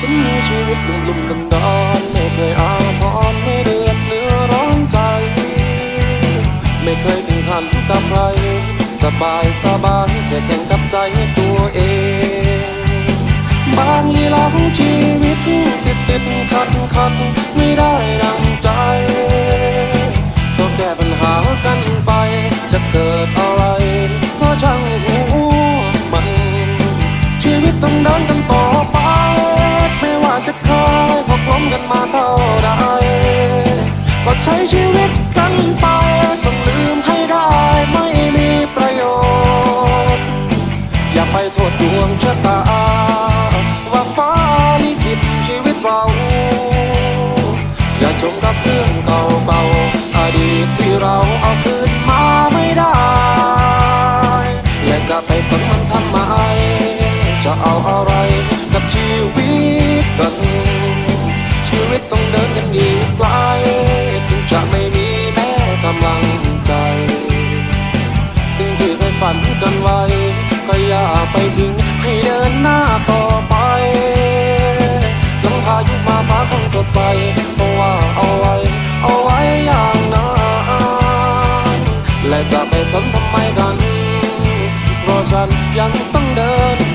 ฉันมีชีวิตลุ่มลุ่มดอนดอนไม่เคยอาทรไม่เดือดเนื้อร้อนใจ ไม่เคยถึงขันกับใคร สบายสบายแค่แข่งกับใจตัวเอง บางลีลาของชีวิตติดติดขัดขัดไม่ได้ดังใจ ก็แก้ปัญหากันไป จะเกิดอะไรก็ช่างหัวมัน ชีวิตต้องเดินกันต่อ ดวงชะตา ว่าฟ้าลิขิตชีวิตเรา อย่าจมกับเรื่องเก่าๆอดีตที่เราเอาคืนมาไม่ได้ และจะไปฝันมันทำไม จะเอาอะไรกับชีวิตกัน ชีวิตต้องเดินกันอีกไกลถึงจะไม่ สดใสเพราะว่าเอาไว้ เอาไว้อย่างนั้นและจะไปสนทำไมกัน เพราะฉันยังต้องเดิน